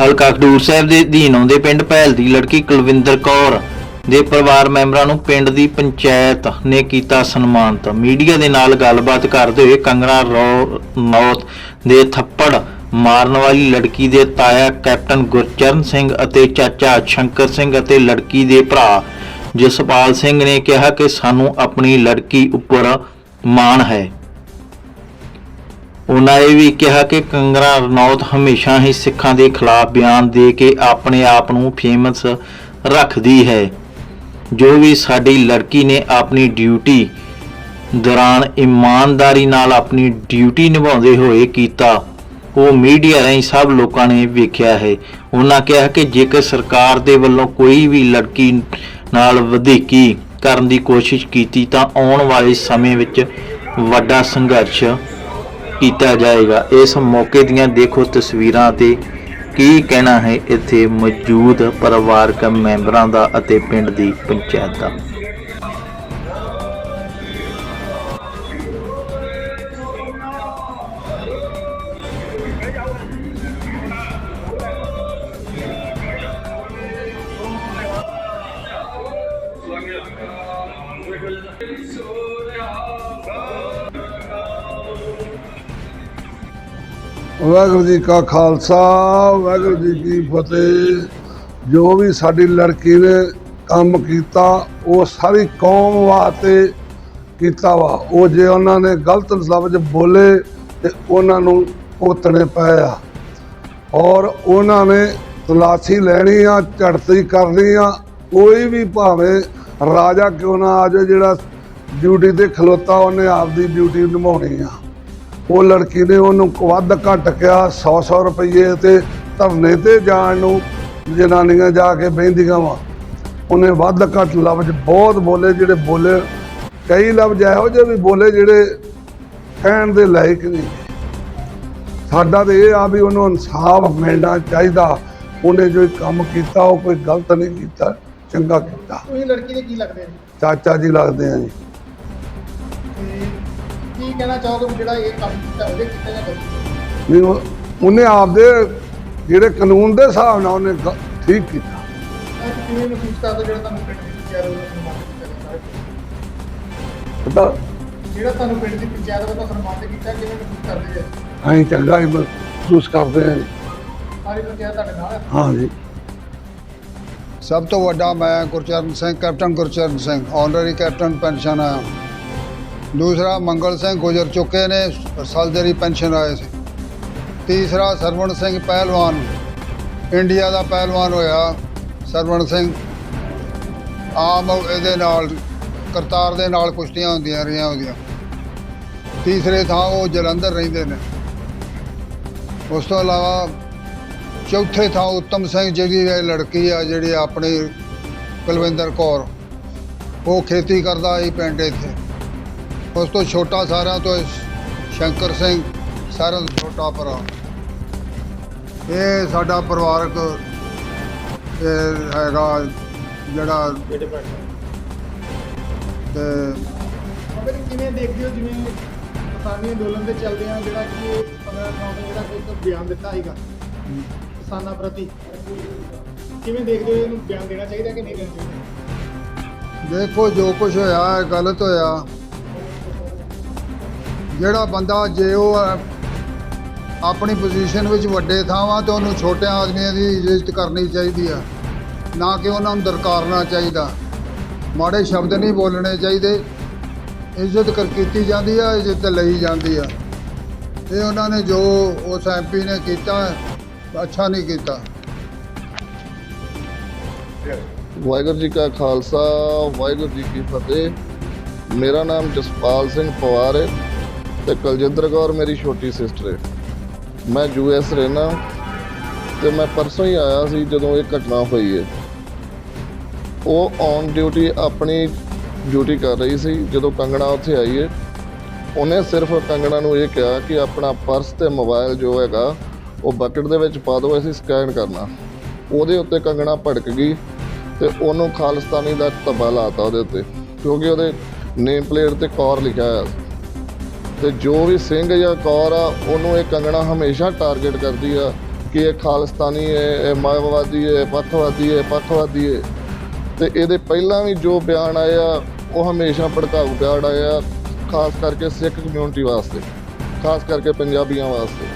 ਹਲਕਾ ਖਡੂਰ ਸਾਹਿਬ ਦੇ ਅਧੀਨ ਆਉਂਦੇ ਪਿੰਡ ਭੈਲ ਦੀ ਲੜਕੀ ਕੁਲਵਿੰਦਰ ਕੌਰ ਦੇ ਪਰਿਵਾਰ ਮੈਂਬਰਾਂ ਨੂੰ ਪਿੰਡ ਦੀ ਪੰਚਾਇਤ ਨੇ ਕੀਤਾ ਸਨਮਾਨਿਤ। ਮੀਡੀਆ ਦੇ ਨਾਲ ਗੱਲਬਾਤ ਕਰਦੇ ਹੋਏ ਕੰਗਣਾ ਰਣੌਤ ਦੇ ਥੱਪੜ ਮਾਰਨ ਵਾਲੀ ਲੜਕੀ ਦੇ ਤਾਇਆ ਕੈਪਟਨ ਗੁਰਚਰਨ ਸਿੰਘ ਅਤੇ ਚਾਚਾ ਸ਼ੰਕਰ ਸਿੰਘ ਅਤੇ ਲੜਕੀ ਦੇ ਭਰਾ ਜਸਪਾਲ ਸਿੰਘ ਨੇ ਕਿਹਾ ਕਿ ਸਾਨੂੰ ਆਪਣੀ ਲੜਕੀ ਉੱਪਰ ਮਾਣ ਹੈ। ਉਹਨਾਂ ਇਹ ਵੀ ਕਿਹਾ ਕਿ ਕੰਗਨਾ ਰਣੌਤ ਹਮੇਸ਼ਾ ਹੀ ਸਿੱਖਾਂ ਦੇ ਖਿਲਾਫ ਬਿਆਨ ਦੇ ਕੇ ਆਪਣੇ ਆਪ ਨੂੰ ਫੇਮਸ ਰੱਖਦੀ ਹੈ। ਜੋ ਵੀ ਸਾਡੀ ਲੜਕੀ ਨੇ ਆਪਣੀ ਡਿਊਟੀ ਦੌਰਾਨ ਇਮਾਨਦਾਰੀ ਨਾਲ ਆਪਣੀ ਡਿਊਟੀ ਨਿਭਾਉਂਦੇ ਹੋਏ ਕੀਤਾ, ਉਹ ਮੀਡੀਆ ਰਾਹੀਂ ਸਭ ਲੋਕਾਂ ਨੇ ਵੇਖਿਆ ਹੈ। ਉਹਨਾਂ ਕਿਹਾ ਕਿ ਜੇਕਰ ਸਰਕਾਰ ਦੇ ਵੱਲੋਂ ਕੋਈ ਵੀ ਲੜਕੀ ਨਾਲ ਵਧੀਕੀ ਕਰਨ ਦੀ ਕੋਸ਼ਿਸ਼ ਕੀਤੀ ਤਾਂ ਆਉਣ ਵਾਲੇ ਸਮੇਂ ਵਿੱਚ ਵੱਡਾ ਸੰਘਰਸ਼ ਕੀਤਾ ਜਾਏਗਾ। ਇਸ ਮੌਕੇ ਦੀਆਂ ਦੇਖੋ ਤਸਵੀਰਾਂ ਤੇ ਕੀ ਕਹਿਣਾ ਹੈ ਇੱਥੇ ਮੌਜੂਦ ਪਰਿਵਾਰਕ ਮੈਂਬਰਾਂ ਦਾ ਅਤੇ ਪਿੰਡ ਦੀ ਪੰਚਾਇਤ ਦਾ। ਵਾਹਿਗੁਰੂ ਜੀ ਕਾ ਖਾਲਸਾ, ਵਾਹਿਗੁਰੂ ਜੀ ਕੀ ਫਤਿਹ। ਜੋ ਵੀ ਸਾਡੀ ਲੜਕੀ ਨੇ ਕੰਮ ਕੀਤਾ, ਉਹ ਸਾਰੀ ਕੌਮ ਵਾਸਤੇ ਕੀਤਾ ਵਾ। ਉਹ ਜੇ ਉਹਨਾਂ ਨੇ ਗਲਤ ਲਫ਼ਜ਼ ਬੋਲੇ, ਤੇ ਉਹਨਾਂ ਨੂੰ ਭੁਗਤਣੇ ਪਏ ਆ। ਔਰ ਉਹਨਾਂ ਨੇ ਤਲਾਸ਼ੀ ਲੈਣੀ ਆ, ਝੜਤੀ ਕਰਨੀ ਆ। ਕੋਈ ਵੀ ਭਾਵੇਂ ਰਾਜਾ ਕਿਉਂ ਨਾ ਆ ਜਾਏ ਜਿਹੜਾ ਡਿਊਟੀ ਤੇ ਖਲੋਤਾ, ਉਹਨੇ ਆਪਦੀ ਡਿਊਟੀ ਨਿਭਾਉਣੀ ਆ। ਉਹ ਲੜਕੀ ਨੇ ਉਹਨੂੰ ਵੱਧ ਘੱਟ ਕਿਹਾ 100-100 ਰੁਪਏ ਤੇ ਧਰਨੇ ਤੇ ਜਾਣ ਨੂੰ ਜਨਾਨੀਆਂ ਜਾ ਕੇ ਬਹਿੰਦੀਆਂ ਵਾ। ਉਹਨੇ ਵੱਧ ਘੱਟ ਲਫ਼ਜ਼ ਬਹੁਤ ਬੋਲੇ ਜਿਹੜੇ ਬੋਲੇ ਕਈ ਲਫ਼ਜ਼ ਇਹੋ ਜਿਹੇ ਵੀ ਬੋਲੇ ਜਿਹੜੇ ਕਹਿਣ ਦੇ ਲਾਇਕ ਨਹੀਂ। ਸਾਡਾ ਤੇ ਇਹ ਆ ਵੀ ਉਹਨੂੰ ਇਨਸਾਫ ਮਿਲਣਾ ਚਾਹੀਦਾ। ਉਹਨੇ ਜੋ ਕੰਮ ਕੀਤਾ ਉਹ ਕੋਈ ਗਲਤ ਨਹੀਂ ਕੀਤਾ ਚੰਗਾ ਕੀਤਾ। ਤੁਸੀਂ ਲੜਕੀ ਦੇ ਕੀ ਲੱਗਦੇ ਨੇ ਚਾਚਾ ਜੀ ਲੱਗਦੇ ਆ ਜੀ। ਕੀ ਕਹਿਣਾ ਚਾਹੋਗੇ ਜਿਹੜਾ ਇਹ ਕੰਮ ਕੀਤਾ ਉਹਦੇ ਕੀਤਾ ਜਾਂ ਗਲਤ ਨਹੀਂ ਉਹ- ਉਹਨੇ ਆਪਦੇ ਜਿਹੜੇ ਕਾਨੂੰਨ ਦੇ ਹਿਸਾਬ ਨਾਲ ਉਹਨੇ ਠੀਕ ਕੀਤਾ। ਅੱਜ ਕਿਵੇਂ ਮਹਿਸੂਸ ਕਰਦੇ ਜਿਹੜਾ ਤੁਹਾਨੂੰ ਪਿੰਡ ਦੀ ਪੰਚਾਇਤ ਵੱਲੋਂ ਸਨਮਾਨਿਤ ਕੀਤਾ ਜਾਂਦਾ ਹੈ ਪਤਾ? ਜਿਹੜਾ ਤੁਹਾਨੂੰ ਪਿੰਡ ਦੀ ਪੰਚਾਇਤ ਵੱਲੋਂ ਸਨਮਾਨਿਤ ਕੀਤਾ ਕਿਵੇਂ ਮਹਿਸੂਸ ਕਰਦੇ ਜੀ ਅਸੀਂ ਚੰਗਾ ਹੀ ਮਹਿਸੂਸ ਕਰਦੇ ਹਾਂ। ਜੀ। ਸਾਰੀ ਪੰਚਾਇਤ ਤੁਹਾਡੇ ਨਾਲ ਹੈ? ਹਾਂ ਜੀ ਸਭ ਤੋਂ ਵੱਡਾ ਮੈਂ Gurcharan Singh captain Gurcharan Singh honorary captain pension ਆ। ਦੂਸਰਾ ਮੰਗਲ ਸਿੰਘ ਗੁਜ਼ਰ ਚੁੱਕੇ ਨੇ ਸਲਜਰੀ ਪੈਨਸ਼ਨ ਆਏ ਸੀ। ਤੀਸਰਾ ਸਰਵਣ ਸਿੰਘ ਪਹਿਲਵਾਨ, ਇੰਡੀਆ ਦਾ ਪਹਿਲਵਾਨ ਹੋਇਆ ਸਰਵਣ ਸਿੰਘ। ਆਮ ਇਹਦੇ ਨਾਲ, ਕਰਤਾਰ ਦੇ ਨਾਲ ਕੁਸ਼ਤੀਆਂ ਹੁੰਦੀਆਂ ਰਹੀਆਂ ਹੁੰਦੀਆਂ ਤੀਸਰੇ ਥਾਂ ਉਹ ਜਲੰਧਰ ਰਹਿੰਦੇ ਨੇ। ਉਸ ਤੋਂ ਇਲਾਵਾ ਚੌਥੇ ਥਾਂ ਉੱਤਮ ਸਿੰਘ ਜਿਹੜੀ ਇਹ ਲੜਕੀ ਆ ਜਿਹੜੀ ਆਪਣੀ ਕੁਲਵਿੰਦਰ ਕੌਰ, ਉਹ ਖੇਤੀ ਕਰਦਾ ਸੀ ਪਿੰਡ ਇੱਥੇ। ਉਸ ਤੋਂ ਛੋਟਾ ਸਾਰਿਆਂ ਤੋਂ ਸ਼ੰਕਰ ਸਿੰਘ ਸਾਰਿਆਂ ਤੋਂ ਛੋਟਾ ਭਰਾ। ਇਹ ਸਾਡਾ ਪਰਿਵਾਰਕ ਇਹ ਹੈਗਾ ਜਿਹੜਾ ਤੇ ਅਗਰ ਕਿਵੇਂ ਦੇਖਦੇ ਹੋ ਜਿਵੇਂ ਕਿਸਾਨੀ ਅੰਦੋਲਨ ਦੇ ਚੱਲਦੇ ਆ ਜਿਹੜਾ ਕਿ ਇਹ 15 ਥਾਂ ਤੇ ਜਿਹੜਾ ਕਿ ਇੱਕ ਬਿਆਨ ਦਿੱਤਾ ਸੀਗਾ ਕਿਸਾਨਾਂ ਪ੍ਰਤੀ। ਕਿਵੇਂ ਦੇਖਦੇ ਹੋ ਇਹਨੂੰ ਬਿਆਨ ਦੇਣਾ ਚਾਹੀਦਾ ਕਿ ਨਹੀਂ ਦੇਣਾ ਚਾਹੀਦਾ? ਦੇਖੋ ਜੋ ਕੁਝ ਹੋਇਆ ਹੈ ਗਲਤ ਹੋਇਆ। ਜਿਹੜਾ ਬੰਦਾ ਜੇ ਉਹ ਹੈ, ਆਪਣੀ ਪੋਜੀਸ਼ਨ ਵਿੱਚ ਵੱਡੇ ਥਾਵਾਂ ਤੇ ਉਹਨੂੰ ਛੋਟਿਆਂ ਆਦਮੀਆਂ ਦੀ ਇੱਜ਼ਤ ਕਰਨੀ ਚਾਹੀਦੀ ਆ ਨਾ ਕਿ ਉਹਨਾਂ ਨੂੰ ਦਰਕਾਰਨਾ ਚਾਹੀਦਾ। ਮਾੜੇ ਸ਼ਬਦ ਨਹੀਂ ਬੋਲਣੇ ਚਾਹੀਦੇ। ਇੱਜ਼ਤ ਕਰ ਕੀਤੀ ਜਾਂਦੀ ਆ ਇੱਜ਼ਤ ਲਈ ਜਾਂਦੀ ਆ। ਇਹ ਉਹਨਾਂ ਨੇ ਜੋ ਉਸ ਐਮਪੀ ਨੇ ਕੀਤਾ ਅੱਛਾ ਨਹੀਂ ਕੀਤਾ। ਵਾਹਿਗੁਰੂ ਜੀ ਕਾ ਖਾਲਸਾ ਵਾਹਿਗੁਰੂ ਜੀ ਕੀ ਫਤਿਹ। ਮੇਰਾ ਨਾਮ ਜਸਪਾਲ ਸਿੰਘ ਪਵਾਰ ਹੈ। ਤੇ ਕੁਲਜਿੰਦਰ ਕੌਰ ਮੇਰੀ ਛੋਟੀ ਸਿਸਟਰ ਹੈ। ਮੈਂ ਯੂਐਸ ਰਹਿਣਾ ਤੇ ਮੈਂ ਪਰਸੋਂ ਹੀ ਆਇਆ ਸੀ ਜਦੋਂ ਇਹ ਘਟਨਾ ਹੋਈ ਹੈ। ਉਹ ਔਨ ਡਿਊਟੀ ਆਪਣੀ ਡਿਊਟੀ ਕਰ ਰਹੀ ਸੀ, ਜਦੋਂ ਕੰਗਣਾ ਉੱਥੇ ਆਈ ਹੈ। ਉਹਨੇ ਸਿਰਫ ਕੰਗਣਾ ਨੂੰ ਇਹ ਕਿਹਾ ਕਿ ਆਪਣਾ ਪਰਸ ਤੇ ਮੋਬਾਈਲ ਜੋ ਹੈਗਾ, ਉਹ ਬਕਟ ਦੇ ਵਿੱਚ ਪਾ ਦਿਓ, ਅਸੀਂ ਸਕੈਨ ਕਰਨਾ। ਉਹਦੇ ਉੱਤੇ ਕੰਗਣਾ ਭੜਕ ਗਈ ਤੇ ਉਹਨੂੰ ਖਾਲਿਸਤਾਨੀ ਦਾ ਧੱਬਾ ਲਾਤਾ ਉਹਦੇ ਉੱਤੇ, ਕਿਉਂਕਿ ਉਹਦੇ ਨੇਮ ਪਲੇਟ ਤੇ ਕੌਰ ਲਿਖਿਆ ਹੋਇਆ ਸੀ। ਤੇ ਜੋ ਵੀ ਸਿੰਘ ਜਾਂ ਕੌਰ ਆ, ਉਹਨੂੰ ਇਹ ਕੰਗਣਾ ਹਮੇਸ਼ਾ ਟਾਰਗੇਟ ਕਰਦੀ ਆ ਕਿ ਇਹ ਖਾਲਿਸਤਾਨੀ ਹੈ ਇਹ ਮਾਇਆਵਾਦੀ ਹੈ ਪੱਖਵਾਦੀ ਹੈ ਪੱਖਵਾਦੀ ਹੈ ਤੇ ਇਹਦੇ ਪਹਿਲਾਂ ਵੀ ਜੋ ਬਿਆਨ ਆਇਆ ਉਹ ਹਮੇਸ਼ਾ ਭੜਕਾਊ ਬਿਆਨ ਆਇਆ ਖਾਸ ਕਰਕੇ ਸਿੱਖ ਕਮਿਊਨਿਟੀ ਵਾਸਤੇ, ਖਾਸ ਕਰਕੇ ਪੰਜਾਬੀਆਂ ਵਾਸਤੇ।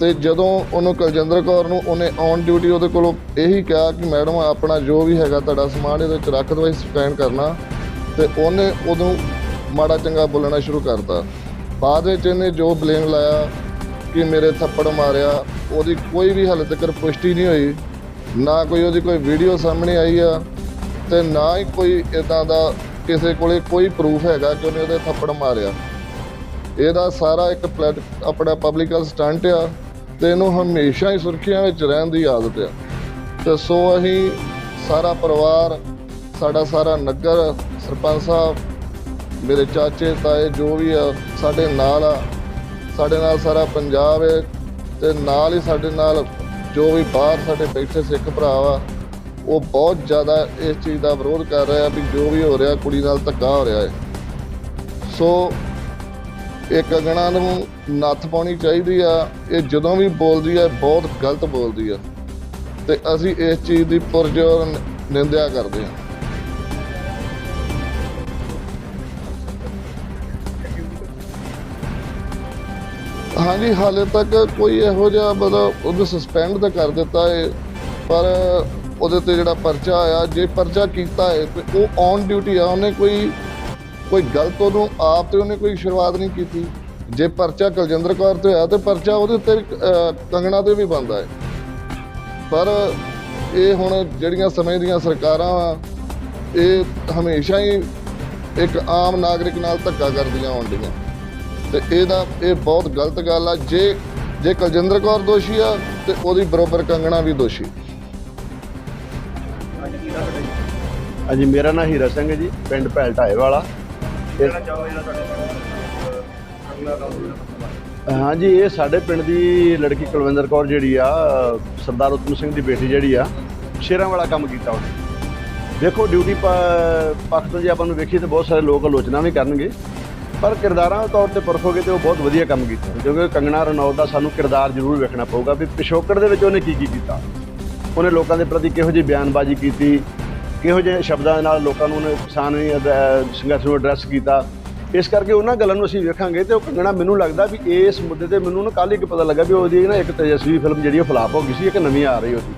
ਤੇ ਜਦੋਂ ਉਹਨੂੰ ਕੁਲਜਿੰਦਰ ਕੌਰ ਨੂੰ ਉਹਨੇ ਔਨ ਡਿਊਟੀ ਉਹਦੇ ਕੋਲੋਂ ਇਹੀ ਕਿਹਾ ਕਿ ਮੈਡਮ, ਆਪਣਾ ਜੋ ਵੀ ਹੈਗਾ ਤੁਹਾਡਾ ਸਮਾਨ ਇਹਦੇ ਵਿੱਚ ਰੱਖ ਦਿਓ, ਅਸੀਂ ਸਕੈਨ ਕਰਨਾ। ਤੇ ਉਹਨੇ ਉਦੋਂ ਮਾੜਾ ਚੰਗਾ ਬੋਲਣਾ ਸ਼ੁਰੂ ਕਰਤਾ। ਬਾਅਦ ਵਿੱਚ ਇਹਨੇ ਜੋ ਬਲੇਮ ਲਾਇਆ ਕਿ ਮੇਰੇ ਥੱਪੜ ਮਾਰਿਆ, ਉਹਦੀ ਕੋਈ ਵੀ ਹਾਲੇ ਤੱਕ ਪੁਸ਼ਟੀ ਨਹੀਂ ਹੋਈ। ਨਾ ਕੋਈ ਉਹਦੀ ਕੋਈ ਵੀਡੀਓ ਸਾਹਮਣੇ ਆਈ ਆ ਤੇ ਨਾ ਹੀ ਕੋਈ ਇਦਾਂ ਦਾ ਕਿਸੇ ਕੋਲੇ ਕੋਈ ਪ੍ਰੂਫ ਹੈਗਾ ਕਿ ਉਹਨੇ ਉਹਦੇ ਥੱਪੜ ਮਾਰਿਆ। ਇਹਦਾ ਸਾਰਾ ਇੱਕ ਪਲੈਟ ਆਪਣਾ ਪਬਲਿਕਲ ਸਟੰਟ ਆ ਤੇ ਇਹਨੂੰ ਹਮੇਸ਼ਾ ਹੀ ਸੁਰਖੀਆਂ ਵਿੱਚ ਰਹਿਣ ਦੀ ਆਦਤ ਆ। ਤੇ ਸੋ ਅਸੀਂ ਸਾਰਾ ਪਰਿਵਾਰ, ਸਾਡਾ ਸਾਰਾ ਨਗਰ, ਸਰਪੰਚ ਸਾਹਿਬ ਮੇਰੇ ਚਾਚੇ, ਤਾਏ, ਜੋ ਵੀ ਆ, ਸਾਡੇ ਨਾਲ ਆ। ਸਾਡੇ ਨਾਲ ਸਾਰਾ ਪੰਜਾਬ ਹੈ ਤੇ ਨਾਲ ਹੀ ਸਾਡੇ ਨਾਲ ਜੋ ਵੀ ਬਾਹਰ ਸਾਡੇ ਬੈਠੇ ਸਿੱਖ ਭਰਾ ਵਾ ਉਹ ਬਹੁਤ ਜ਼ਿਆਦਾ ਇਸ ਚੀਜ਼ ਦਾ ਵਿਰੋਧ ਕਰ ਰਿਹਾ ਵੀ ਜੋ ਵੀ ਹੋ ਰਿਹਾ ਕੁੜੀ ਨਾਲ ਧੱਕਾ ਹੋ ਰਿਹਾ ਹੈ ਸੋ ਇਹ ਕੰਗਣਾ ਨੂੰ ਨੱਥ ਪਾਉਣੀ ਚਾਹੀਦੀ ਆ। ਇਹ ਜਦੋਂ ਵੀ ਬੋਲਦੀ ਆ, ਬਹੁਤ ਗਲਤ ਬੋਲਦੀ ਆ। ਤੇ ਅਸੀਂ ਇਸ ਚੀਜ਼ ਦੀ ਪੁਰਜੋਰ ਨਿੰਦਿਆ ਕਰਦੇ ਹਾਂ ਹਾਂਜੀ, ਹਾਲੇ ਤੱਕ ਕੋਈ ਇਹੋ ਜਿਹਾ ਮਤਲਬ ਉਹਨੂੰ ਸਸਪੈਂਡ ਤਾਂ ਕਰ ਦਿੱਤਾ ਹੈ ਪਰ ਉਹਦੇ ਤੇ ਜਿਹੜਾ ਪਰਚਾ ਆਇਆ, ਜੇ ਪਰਚਾ ਕੀਤਾ ਹੈ ਤੇ ਉਹ ਔਨ ਡਿਊਟੀ ਆ, ਉਹਨੇ ਕੋਈ ਕੋਈ ਗਲਤ ਉਹਨੂੰ ਆਪ ਤੇ ਉਹਨੇ ਕੋਈ ਸ਼ੁਰੂਆਤ ਨਹੀਂ ਕੀਤੀ। ਜੇ ਪਰਚਾ ਕੁਲਜਿੰਦਰ ਕੌਰ ਤੇ ਹੋਇਆ, ਤੇ ਪਰਚਾ ਉਹਦੇ ਉੱਤੇ ਕੰਗਣਾ ਤੇ ਵੀ ਬਣਦਾ ਹੈ ਪਰ ਇਹ ਹੁਣ ਜਿਹੜੀਆਂ ਸਮੇਂ ਦੀਆਂ ਸਰਕਾਰਾਂ ਵਾ ਇਹ ਹਮੇਸ਼ਾ ਹੀ ਇੱਕ ਆਮ ਨਾਗਰਿਕ ਨਾਲ ਧੱਕਾ ਕਰਦੀਆਂ ਆਉਂਦੀਆਂ। ਤੇ ਇਹਦਾ ਇਹ ਬਹੁਤ ਗਲਤ ਗੱਲ ਆ। ਜੇ ਜੇ ਕੁਲਜਿੰਦਰ ਕੌਰ ਦੋਸ਼ੀ ਆ, ਤੇ ਉਹਦੀ ਬਰੋਬਰ ਕੰਗਣਾ ਵੀ ਦੋਸ਼ੀ। ਹਾਂਜੀ, ਮੇਰਾ ਨਾਮ ਹੀਰਾ ਸਿੰਘ ਹੈ ਜੀ, ਪਿੰਡ ਭੈਲ ਢਾਏ ਵਾਲਾ। ਹਾਂਜੀ ਇਹ ਸਾਡੇ ਪਿੰਡ ਦੀ ਲੜਕੀ ਕੁਲਵਿੰਦਰ ਕੌਰ ਜਿਹੜੀ ਆ, ਸਰਦਾਰ ਉਤਮ ਸਿੰਘ ਦੀ ਬੇਟੀ ਜਿਹੜੀ ਆ, ਸ਼ੇਰਾਂ ਵਾਲਾ ਕੰਮ ਕੀਤਾ ਉਹਨੇ। ਦੇਖੋ, ਡਿਊਟੀ ਪੱਖ ਤੋਂ ਜੇ ਆਪਾਂ ਨੂੰ ਵੇਖੀਏ ਤਾਂ ਬਹੁਤ ਸਾਰੇ ਲੋਕ ਆਲੋਚਨਾ ਵੀ ਕਰਨਗੇ। ਪਰ ਕਿਰਦਾਰਾਂ ਦੇ ਤੌਰ ਤੇ ਪਰਖੋਗੇ ਤੇ ਉਹ ਬਹੁਤ ਵਧੀਆ ਕੰਮ ਕੀਤਾ। ਕਿਉਂਕਿ ਕੰਗਣਾ ਰਣੌਤ ਦਾ ਸਾਨੂੰ ਕਿਰਦਾਰ ਜ਼ਰੂਰ ਵੇਖਣਾ ਪਊਗਾ ਵੀ ਪਿਛੋਕੜ ਦੇ ਵਿੱਚ ਉਹਨੇ ਕੀ ਕੀ ਕੀਤਾ। ਉਹਨੇ ਲੋਕਾਂ ਦੇ ਪ੍ਰਤੀ ਕਿਹੋ ਜਿਹੀ ਬਿਆਨਬਾਜ਼ੀ ਕੀਤੀ, ਕਿਹੋ ਜਿਹੇ ਸ਼ਬਦਾਂ ਦੇ ਨਾਲ ਲੋਕਾਂ ਨੂੰ ਉਹਨੇ ਕਿਸਾਨੀ ਸੰਘਰਸ਼ ਨੂੰ ਐਡਰੈਸ ਕੀਤਾ। ਇਸ ਕਰਕੇ ਉਹਨਾਂ ਗੱਲਾਂ ਨੂੰ ਅਸੀਂ ਵੇਖਾਂਗੇ ਤੇ ਉਹ ਕੰਗਣਾ ਮੈਨੂੰ ਲੱਗਦਾ ਵੀ ਇਸ ਮੁੱਦੇ ਤੇ ਮੈਨੂੰ ਨਾ ਕੱਲ੍ਹ ਇੱਕ ਪਤਾ ਲੱਗਾ ਵੀ ਉਹਦੀ ਨਾ ਇੱਕ ਤੇਜਸਵੀ ਫਿਲਮ ਜਿਹੜੀ ਉਹ ਫਲਾਪ ਹੋ ਗਈ ਸੀ, ਇੱਕ ਨਵੀਂ ਆ ਰਹੀ ਉਹਦੀ।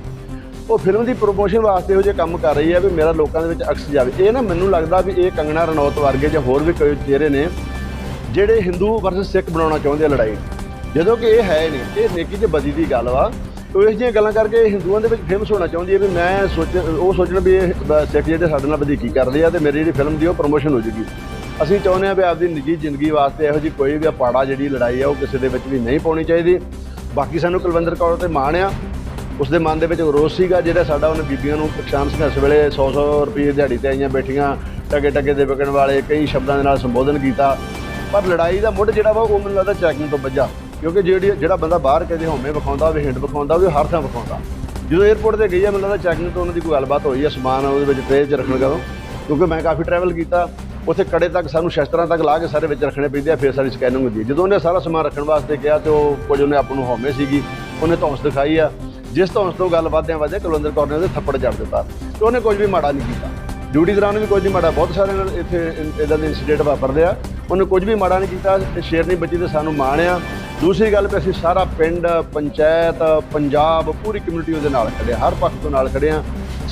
ਉਹ ਫਿਲਮ ਦੀ ਪ੍ਰੋਮੋਸ਼ਨ ਵਾਸਤੇ ਇਹੋ ਜਿਹੇ ਕੰਮ ਕਰ ਰਹੀ ਹੈ ਵੀ ਮੇਰਾ ਲੋਕਾਂ ਦੇ ਵਿੱਚ ਅਕਸ ਜਾਵੇ। ਇਹ ਨਾ ਮੈਨੂੰ ਲੱਗਦਾ ਵੀ ਇਹ ਕੰਗਣਾ ਰਣੌਤ ਵਰਗੇ ਜਾਂ ਹੋਰ ਵੀ ਕੋਈ ਚਿਹਰੇ ਨੇ ਜਿਹੜੇ ਹਿੰਦੂ ਵਰਸਸ ਸਿੱਖ ਬਣਾਉਣਾ ਚਾਹੁੰਦੇ ਆ ਲੜਾਈ। ਜਦੋਂ ਕਿ ਇਹ ਹੈ ਨਹੀਂ, ਇਹ ਨੇਕੀ ਤੇ ਬਦੀ ਦੀ ਗੱਲ ਵਾ। ਉਹ ਇਸ ਜਿਹੀਆਂ ਗੱਲਾਂ ਕਰਕੇ ਹਿੰਦੂਆਂ ਦੇ ਵਿੱਚ ਫੇਮਸ ਹੋਣਾ ਚਾਹੁੰਦੀ ਹੈ ਵੀ ਮੈਂ ਸੋਚ, ਉਹ ਸੋਚਣ ਵੀ ਇਹ ਸਿੱਖ ਜਿਹੜੇ ਸਾਡੇ ਨਾਲ ਵਧੀਕੀ ਕਰਦੇ ਆ ਤੇ ਮੇਰੀ ਜਿਹੜੀ ਫਿਲਮ ਦੀ ਉਹ ਪ੍ਰੋਮੋਸ਼ਨ ਹੋ ਜੂਗੀ। ਅਸੀਂ ਚਾਹੁੰਦੇ ਆ ਵੀ ਆਪਦੀ ਨਿੱਜੀ ਜ਼ਿੰਦਗੀ ਵਾਸਤੇ ਇਹੋ ਜਿਹੀ ਕੋਈ ਵੀ ਪਾੜਾ ਜਿਹੜੀ ਲੜਾਈ ਆ ਉਹ ਕਿਸੇ ਦੇ ਵਿੱਚ ਵੀ ਨਹੀਂ ਪਾਉਣੀ ਚਾਹੀਦੀ। ਬਾਕੀ ਸਾਨੂੰ ਕੁਲਵਿੰਦਰ ਕੌਰ ਤੇ ਮਾਣ ਆ। ਉਸ ਦੇ ਮਨ ਦੇ ਵਿੱਚ ਰੋਸ ਸੀਗਾ, ਜਿਹੜਾ ਸਾਡਾ ਉਹਨੇ ਬੀਬੀਆਂ ਨੂੰ ਕਿਸਾਨ ਸੰਘਰਸ਼ ਵੇਲੇ 100-100 ਰੁਪਏ ਦਿਹਾੜੀ ਤੇ ਆਈਆਂ ਬੈਠੀਆਂ ਟਕੇ ਟਕੇ ਦੇ ਵਿਕਣ ਵਾਲੇ ਕਈ ਸ਼ਬਦਾਂ ਦੇ ਨਾਲ ਸੰਬੋਧਨ ਕੀਤਾ। ਪਰ ਲੜਾਈ ਦਾ ਮੁੱਢ ਜਿਹੜਾ ਵਾ ਉਹ ਮੈਨੂੰ ਲੱਗਦਾ ਚੈਕਿੰਗ ਤੋਂ ਵੱਜਾ। ਕਿਉਂਕਿ ਜਿਹੜੀ ਜਿਹੜਾ ਬੰਦਾ ਬਾਹਰ ਕਦੇ ਹਉਮੈ ਵਿਖਾਉਂਦਾ ਹੋਵੇ ਹਿੰਡ ਵਿਖਾਉਂਦਾ ਹੋਵੇ ਹਰ ਥਾਂ ਵਿਖਾਉਂਦਾ। ਜਦੋਂ 에ਅਰਪੋਰਟ ਤੇ ਗਈ ਆ, ਮੈਨੂੰ ਲੱਗਦਾ ਚੈਕਿੰਗ ਤੋਂ ਉਹਨਾਂ ਦੀ ਕੋਈ ਗੱਲਬਾਤ ਹੋਈ ਆ, ਸਮਾਨ ਉਹਦੇ ਵਿੱਚ ਟ੍ਰੇ 'ਚ ਰੱਖਣ ਕਦੋਂ ਕਿਉਂਕਿ ਮੈਂ ਕਾਫੀ ਟਰੈਵਲ ਕੀਤਾ, ਉੱਥੇ ਕੜੇ ਤੱਕ ਸਾਨੂੰ ਸ਼ਸਤਰਾਂ ਤੱਕ ਲਾ ਕੇ ਸਾਰੇ ਵਿੱਚ ਰੱਖਣੇ ਪੈਂਦੇ ਆ, ਫਿਰ ਸਾਰੀ ਸਕੈਨਿੰਗ ਹੁੰਦੀ ਹੈ ਜਦੋਂ ਉਹਨੇ ਸਾਰਾ ਸਮਾਨ ਰੱਖਣ ਵਾਸਤੇ ਕਿਹਾ, ਤੇ ਉਹ ਕੁਝ ਉਹਨੇ ਆਪ ਨੂੰ ਹਉਮੈ ਸੀਗੀ, ਉਹਨੇ ਧੌਂਸ ਦਿਖਾਈ ਆ। ਜਿਸ ਧੌਂਸ ਤੋਂ ਗੱਲ ਵਧਦਿਆਂ ਵਧਦਿਆਂ ਕੁਲਵਿੰਦਰ ਕੌਰ ਨੇ ਉਹਦੇ ਥੱਪੜ ਜੜ ਦਿੱਤਾ। ਤੇ ਉਹਨੇ ਕੁਝ ਵੀ ਮਾੜਾ ਨਹੀਂ ਕੀਤਾ। ਡਿਊਟੀ ਦੌਰਾਨ ਵੀ ਕੁਝ ਨਹੀਂ ਮਾੜਾ ਬਹੁਤ ਸਾਰੇ ਨਾਲ ਇੱਥੇ ਇਦਾਂ ਦੇ ਇਨਸੀਡੈਂਟ ਵਾਪਰਦੇ ਆ। ਉਹਨੇ ਕੁਝ ਵੀ ਮਾੜਾ ਨਹੀਂ ਕੀਤਾ ਤੇ ਸ਼ੇਰਨੀ ਬੱਚੀ ਤੇ ਸਾਨੂੰ ਮਾਣ ਆ ਦੂਸਰੀ ਗੱਲ ਵੀ ਅਸੀਂ ਸਾਰਾ ਪਿੰਡ ਪੰਚਾਇਤ ਪੰਜਾਬ ਪੂਰੀ ਕਮਿਊਨਿਟੀ ਉਹਦੇ ਨਾਲ ਖੜੇ ਆ, ਹਰ ਪੱਖ ਤੋਂ ਨਾਲ ਖੜੇ ਆ।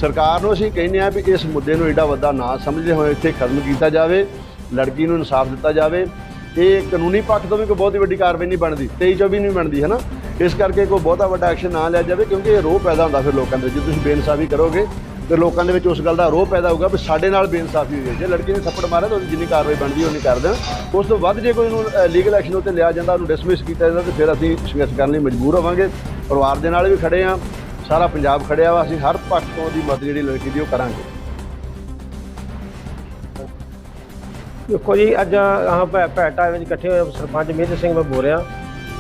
ਸਰਕਾਰ ਨੂੰ ਅਸੀਂ ਕਹਿੰਦੇ ਆ ਵੀ ਇਸ ਮੁੱਦੇ ਨੂੰ ਏਡਾ ਵੱਡਾ ਨਾ ਸਮਝਦੇ ਹੋਏ ਇੱਥੇ ਖਤਮ ਕੀਤਾ ਜਾਵੇ ਲੜਕੀ ਨੂੰ ਇਨਸਾਫ ਦਿੱਤਾ ਜਾਵੇ। ਇਹ ਕਾਨੂੰਨੀ ਪੱਖ ਤੋਂ ਵੀ ਕੋਈ ਬਹੁਤ ਵੱਡੀ ਕਾਰਵਾਈ ਨਹੀਂ ਬਣਦੀ 23 ਚੋਂ ਵੀ ਨਹੀਂ ਬਣਦੀ ਹੈ ਨਾ ਇਸ ਕਰਕੇ ਕੋਈ ਬਹੁਤਾ ਵੱਡਾ ਐਕਸ਼ਨ ਨਾ ਲਿਆ ਜਾਵੇ ਕਿਉਂਕਿ ਇਹ ਰੋਹ ਪੈਦਾ ਹੁੰਦਾ ਫਿਰ ਲੋਕਾਂ ਦੇ ਜੇ ਤੁਸੀਂ ਬੇਇਨਸਾਫੀ ਕਰੋਗੇ ਤੇ ਲੋਕਾਂ ਦੇ ਵਿੱਚ ਉਸ ਗੱਲ ਦਾ ਰੋਹ ਪੈਦਾ ਹੋਊਗਾ ਵੀ ਸਾਡੇ ਨਾਲ ਬੇਇਨਸਾਫੀ ਹੋਈ ਹੈ। ਜੇ ਲੜਕੀ ਨੇ ਥੱਪੜ ਮਾਰਿਆ ਤਾਂ ਉਹਦੀ ਜਿੰਨੀ ਕਾਰਵਾਈ ਬਣਦੀ ਹੈ ਉਨੀ ਕਰ ਦੇਣ। ਉਸ ਤੋਂ ਵੱਧ ਜੇ ਕੋਈ ਉਹਨੂੰ ਲੀਗਲ ਐਕਸ਼ਨ ਉੱਤੇ ਲਿਆ ਜਾਂਦਾ ਉਹਨੂੰ ਡਿਸਮਿਸ ਕੀਤਾ ਜਾਂਦਾ ਤੇ ਫਿਰ ਅਸੀਂ ਸੰਘਰਸ਼ ਕਰਨ ਲਈ ਮਜਬੂਰ ਹੋਵਾਂਗੇ। ਪਰਿਵਾਰ ਦੇ ਨਾਲ ਵੀ ਖੜੇ ਆ ਸਾਰਾ ਪੰਜਾਬ ਖੜਿਆ ਵਾ। ਅਸੀਂ ਹਰ ਪੱਖ ਤੋਂ ਉਹਦੀ ਮਦਦ ਜਿਹੜੀ ਲੜਕੀ ਦੀ ਉਹ ਕਰਾਂਗੇ। ਦੇਖੋ ਜੀ ਅੱਜ ਆਹ ਭੈ ਭੈਟਾ ਵਿੱਚ ਇਕੱਠੇ ਹੋਏ ਸਰਪੰਚ ਮੇਜਰ ਸਿੰਘ ਮੈਂ ਬੋਲ ਰਿਹਾ।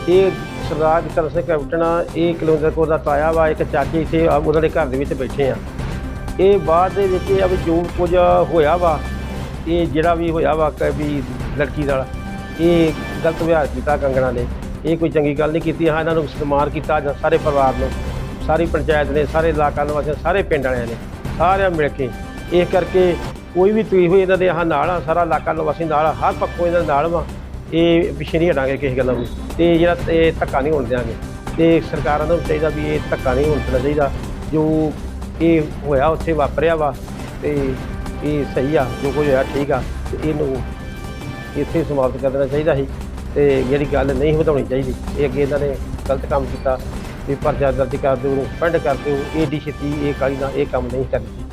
ਇਹ ਸਰਦਾਰ ਜਤਨ ਸਿੰਘ ਕੈਪਟਨ ਆ। ਇਹ ਕਿਲੋਮੀਟਰ ਕੋਲ ਦਾ ਤਾਇਆ ਵਾ। ਇੱਕ ਚਾਚੀ ਇੱਥੇ ਆ, ਉਹਨਾਂ ਦੇ ਘਰ ਦੇ ਵਿੱਚ ਬੈਠੇ ਆ। ਇਹ ਬਾਅਦ ਦੇ ਵਿੱਚ ਇਹ ਆ ਵੀ ਜੋ ਕੁਝ ਹੋਇਆ ਵਾ, ਇਹ ਜਿਹੜਾ ਵੀ ਹੋਇਆ ਵਾ ਕਿ ਵੀ ਲੜਕੀ ਨਾਲ, ਇਹ ਗਲਤ ਵਿਹਾਰ ਕੀਤਾ ਕੰਗਣਾ ਨੇ। ਇਹ ਕੋਈ ਚੰਗੀ ਗੱਲ ਨਹੀਂ ਕੀਤੀ, ਹਾਂ ਇਹਨਾਂ ਨੂੰ ਸਨਮਾਨ ਕੀਤਾ ਜਾਂ ਸਾਰੇ ਪਰਿਵਾਰ ਨੂੰ, ਸਾਰੀ ਪੰਚਾਇਤ ਨੇ, ਸਾਰੇ ਇਲਾਕਾ ਨਿਵਾਸੀਆਂ, ਸਾਰੇ ਪਿੰਡ ਵਾਲਿਆਂ ਨੇ, ਸਾਰਿਆਂ ਮਿਲ ਕੇ ਇਸ ਕਰਕੇ ਕੋਈ ਵੀ ਤਕਲੀਫ ਹੋਈ ਇਹਨਾਂ ਦੇ ਆਹ ਨਾਲ ਆ, ਸਾਰਾ ਇਲਾਕਾ ਨਿਵਾਸੀ ਨਾਲ ਹਰ ਪੱਖੋਂ ਇਹਨਾਂ ਨਾਲ ਵਾ। ਇਹ ਪਿੱਛੇ ਨਹੀਂ ਹਟਾਂਗੇ ਕਿਸੇ ਗੱਲਾਂ ਨੂੰ। ਤੇ ਜਿਹੜਾ ਇਹ ਧੱਕਾ ਨਹੀਂ ਹੋਣ ਦਿਆਂਗੇ। ਤੇ ਸਰਕਾਰਾਂ ਨੂੰ ਚਾਹੀਦਾ ਵੀ ਇਹ ਧੱਕਾ ਨਹੀਂ ਹੋਣ ਦੇਣਾ ਚਾਹੀਦਾ। ਜੋ ਇਹ ਹੋਇਆ, ਉੱਥੇ ਵਾਪਰਿਆ ਵਾ ਤੇ ਇਹ ਸਹੀ ਆ, ਜੋ ਕੁਝ ਹੋਇਆ ਠੀਕ ਆ ਤੇ ਇਹਨੂੰ ਇੱਥੇ ਸਮਾਪਤ ਕਰ ਦੇਣਾ ਚਾਹੀਦਾ ਸੀ ਤੇ ਜਿਹੜੀ ਗੱਲ ਨਹੀਂ ਵਧਾਉਣੀ ਚਾਹੀਦੀ, ਇਹ ਅੱਗੇ ਇਹਨਾਂ ਨੇ ਗਲਤ ਕੰਮ ਕੀਤਾ ਵੀ ਪਰਚਾ ਦਰਜ ਕਰ ਦਿਓ ਸਪੈਂਡ ਪੰਡ ਕਰ ਦਿਓ ਏਡੀ ਛੇਤੀ ਇਹ ਕਾਲੀ ਨਾਲ ਇਹ ਕੰਮ ਨਹੀਂ ਕਰਨੀ।